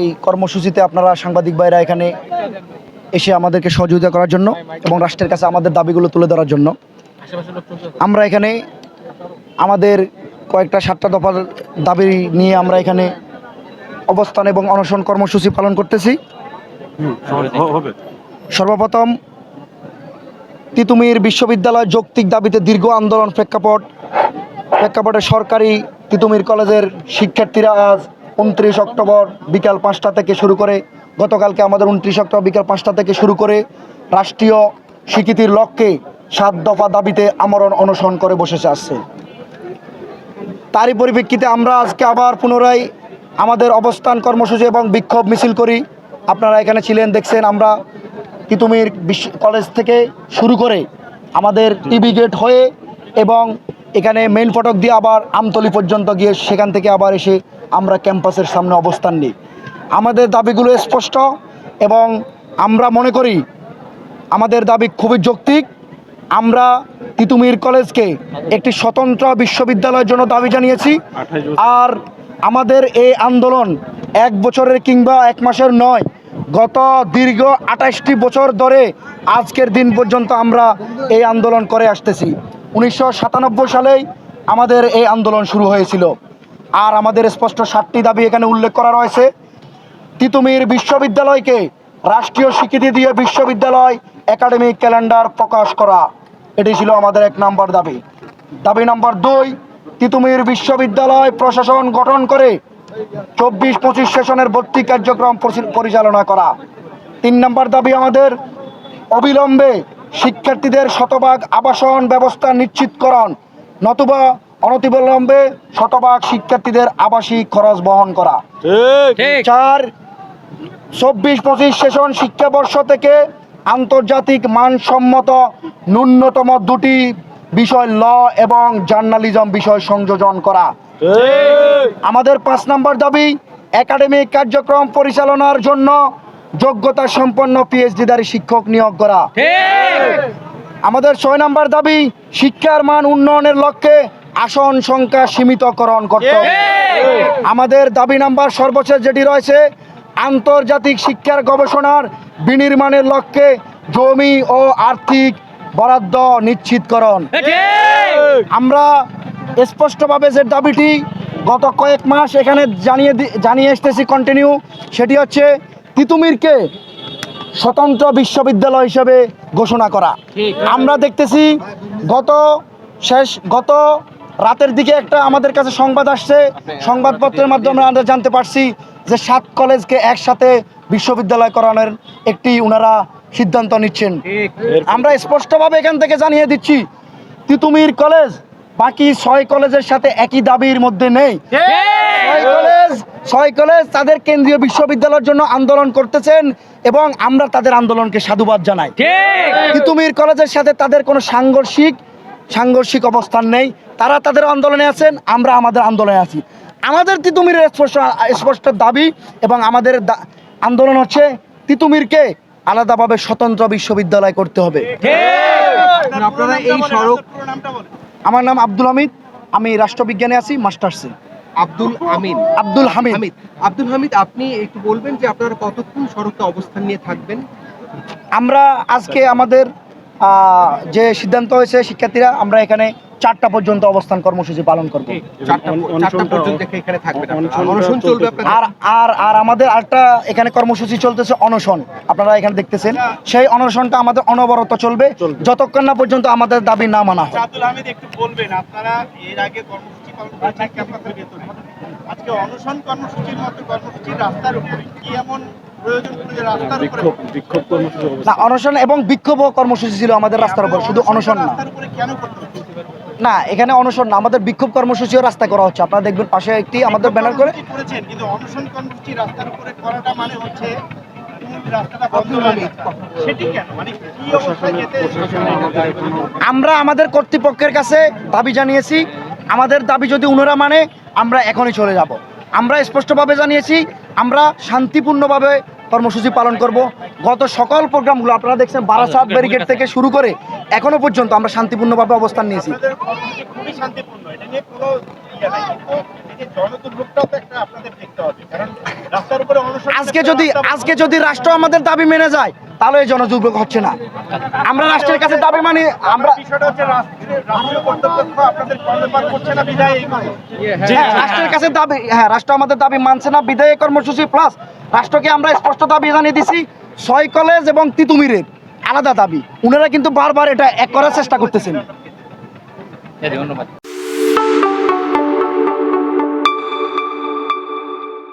এই কর্মসূচিতে আপনারা সাংবাদিক ভাইরা এখানে এসে আমাদেরকে সহযোগিতা করার জন্য এবং রাষ্ট্রের কাছে আমাদের দাবিগুলো তুলে ধরার জন্য। আমরা এখানে আমাদের কয়েকটা সাতটা দফার দাবি নিয়ে আমরা এখানে অবস্থান এবং অনশন কর্মসূচি পালন করতেছি। সর্বপ্রথম তিতুমির বিশ্ববিদ্যালয় যৌক্তিক দাবিতে দীর্ঘ আন্দোলন প্রেক্ষাপট, প্রেক্ষাপটে সরকারি তিতুমির কলেজের শিক্ষার্থীরা আজ উনত্রিশ অক্টোবর বিকাল পাঁচটা থেকে শুরু করে, গতকালকে আমাদের উনত্রিশ অক্টোবর বিকাল পাঁচটা থেকে শুরু করে রাষ্ট্রীয় স্বীকৃতির লক্ষ্যে সাত দফা দাবিতে আমরণ অনশন করে বসেছে আসছে। তারই পরিপ্রেক্ষিতে আমরা আজকে আবার পুনরায় আমাদের অবস্থান কর্মসূচি এবং বিক্ষোভ মিছিল করি। আপনারা এখানে ছিলেন, দেখছেন আমরা তিতুমির বিশ্ব কলেজ থেকে শুরু করে আমাদের টিভি গেট হয়ে এবং এখানে মেইন ফটক দিয়ে আবার আমতলি পর্যন্ত গিয়ে সেখান থেকে আবার এসে আমরা ক্যাম্পাসের সামনে অবস্থান নিই। আমাদের দাবিগুলো স্পষ্ট এবং আমরা মনে করি আমাদের দাবি খুবই যৌক্তিক। আমরা তিতুমির কলেজকে একটি স্বতন্ত্র বিশ্ববিদ্যালয়ের জন্য দাবি জানিয়েছি। আর আমাদের এই আন্দোলন এক বছরের কিংবা এক মাসের নয়, গত দীর্ঘ আঠাশটি বছর ধরে আজকের দিন পর্যন্ত আমরা এই আন্দোলন করে আসতেছি। উনিশশো সালেই আমাদের এই আন্দোলন শুরু হয়েছিল। আর আমাদের স্পষ্ট সাতটি দাবি এখানে উল্লেখ করা রয়েছে। তিতুমির বিশ্ববিদ্যালয়কে রাষ্ট্রীয় স্বীকৃতি দিয়ে বিশ্ববিদ্যালয় একাডেমিক ক্যালেন্ডার প্রকাশ করা। এটি ছিল আমাদের এক নম্বর দাবি। দাবি নম্বর দুই, তিতুমির বিশ্ববিদ্যালয় প্রশাসন গঠন করে চব্বিশ পঁচিশ সেশনের ভর্তি কার্যক্রম পরিচালনা করা। তিন নম্বর দাবি আমাদের অবিলম্বে শিক্ষার্থীদের শতভাগ আবাসন ব্যবস্থা নিশ্চিতকরণ নতুবা অনতিবিলম্বে শতভাগ শিক্ষার্থীদের আবাসিক খরচ বহন করা। চার চব্বিশ পঁচিশ সেশন শিক্ষাবর্ষ থেকে আন্তর্জাতিক মানসম্মত ন্যূনতম দুটি বিষয় ল এবং জার্নালিজম বিষয় সংযোজন করা। আমাদের পাঁচ নম্বর দাবি একাডেমিক কার্যক্রম পরিচালনার জন্য যোগ্যতা সম্পন্ন পিএইচডিধারী শিক্ষক নিয়োগ করা। আমাদের ছয় নম্বর দাবি শিক্ষার মান উন্নয়নের লক্ষ্যে আসন সংখ্যা সীমিতকরণ করতে হবে। আমাদের দাবি নাম্বার সর্বশেষ যেটি রয়েছে আন্তর্জাতিক শিক্ষার গবেষণার বিনির্মাণের লক্ষ্যে জমি ও আর্থিক বরাদ্দ নিশ্চিতকরণ। আমরা স্পষ্টভাবে যে দাবিটি গত কয়েক মাস এখানে জানিয়ে দি- জানিয়ে এসতেছি কন্টিনিউ সেটি হচ্ছে তিতুমিরকে স্বতন্ত্র বিশ্ববিদ্যালয় হিসেবে ঘোষণা করা। আমরা দেখতেছি গত শেষ গত রাতের দিকে একটা আমাদের কাছে সংবাদ আসছে। সংবাদপত্রের মাধ্যমে আমরা জানতে পারছি যে সাত কলেজকে একসাথে বিশ্ববিদ্যালয় করানোর একটি ওনারা সিদ্ধান্ত নিচ্ছেন। আমরা স্পষ্টভাবে এখান থেকে জানিয়ে দিচ্ছি তিতুমির কলেজ বাকি ছয় কলেজের সাথে একই দাবির মধ্যে নেই। ছয় কলেজ ছয় কলেজ তাদের কেন্দ্রীয় বিশ্ববিদ্যালয়ের জন্য আন্দোলন করতেছেন এবং আমরা তাদের আন্দোলনকে সাধুবাদ জানাই। তিতুমির কলেজের সাথে তাদের কোনো সাংঘর্ষিক সাংঘর্ষিক অবস্থান নেই। তারা তাদের আন্দোলনে আছেন আমরা আমাদের আন্দোলনে আছি। আমাদের তিতুমিরের স্পষ্ট স্পষ্ট দাবি এবং আমাদের দা- আন্দোলন হচ্ছে তিতুমিরকে আলাদাভাবে স্বতন্ত্র বিশ্ববিদ্যালয় করতে হবে। আপনারা এই সড়ক আমার নাম আব্দুল হামিদ আমি রাষ্ট্রবিজ্ঞানে আছি মাস্টার্সে আব্দুল আমিন আব্দুল হামিদ। হামিদ। আব্দুল হামিদ আপনি একটু বলবেন যে আপনারা কতক্ষণ সড়কে অবস্থান নিয়ে থাকবেন? আমরা আজকে আমাদের যে সিদ্ধান্ত হয়েছে শিক্ষার্থীরা আমরা এখানে চারটা পর্যন্ত অবস্থান কর্মসূচি পালন করব। আর আর আর আমাদের আরেকটা এখানে কর্মসূচি চলতেছে অনশন। আপনারা এখানে দেখতেছেন। সেই অনশনটা আমাদের অনবরত চলবে। যতক্ষণ না পর্যন্ত আমাদের দাবি না মানা হয়। আব্দুল হামিদ একটু বলবেন আপনারা এর আগে কর্মসূচি পালন করেছেন আজকে অনশন কর্মসূচির মতো কর্মসূচি রাস্তার উপরে কি এমন না অনশন এবং বিক্ষোভ কর্মসূচি ছিল আমাদের রাস্তার উপর। শুধু অনশন না। রাস্তার উপরে কেন করতে হচ্ছে? না এখানে অনশন না। আমাদের বিক্ষোভ কর্মসূচিও রাস্তায় করা হচ্ছে। আপনারা দেখবেন পাশে একটি আমাদের ব্যানার করে কর্মসূচি করেছেন কিন্তু অনশন কর্মসূচি রাস্তার উপরে করাটা মানে হচ্ছে তুমি রাস্তাটা বন্ধ গেছে সেটি কেন? মানে কি অবস্থায় যেতে আমরা আমাদের কর্তৃপক্ষের কাছে দাবি জানিয়েছি। আমাদের দাবি যদি উনারা মানে আমরা এখনই চলে যাব। আমরা স্পষ্টভাবে জানিয়েছি আমরা শান্তিপূর্ণভাবে কর্মসূচি পালন করব। গত সকল প্রোগ্রামগুলো আপনারা দেখছেন বারাসাত ব্যারিকেড থেকে শুরু করে এখনও পর্যন্ত আমরা শান্তিপূর্ণভাবে অবস্থান নিয়েছি। আপনাদের কর্মসূচি খুবই শান্তিপূর্ণ। এটা নিয়ে কোনো ভূমিকা নাই। কিন্তু এই যে জনদুর্ভোগটাও তো একটা আপনাদের দেখতে হবে। কারণ আজকে যদি আজকে যদি রাষ্ট্র আমাদের দাবি মেনে যায় তাহলে এই জনদুর্ভোগ হচ্ছে না। আমরা রাষ্ট্রের কাছে দাবি মানি আমরা রাষ্ট্রের। হ্যাঁ, রাষ্ট্রের কাছে দাবি হ্যাঁ রাষ্ট্র আমাদের দাবি মানছে না বিদায় কর্মসূচি প্লাস রাষ্ট্রকে আমরা স্পষ্ট দাবি জানিয়ে দিছি ছয় কলেজ এবং তিতুমিরের আলাদা দাবি। উনারা কিন্তু বারবার এটা এক করার চেষ্টা করতেছেন। ধন্যবাদ।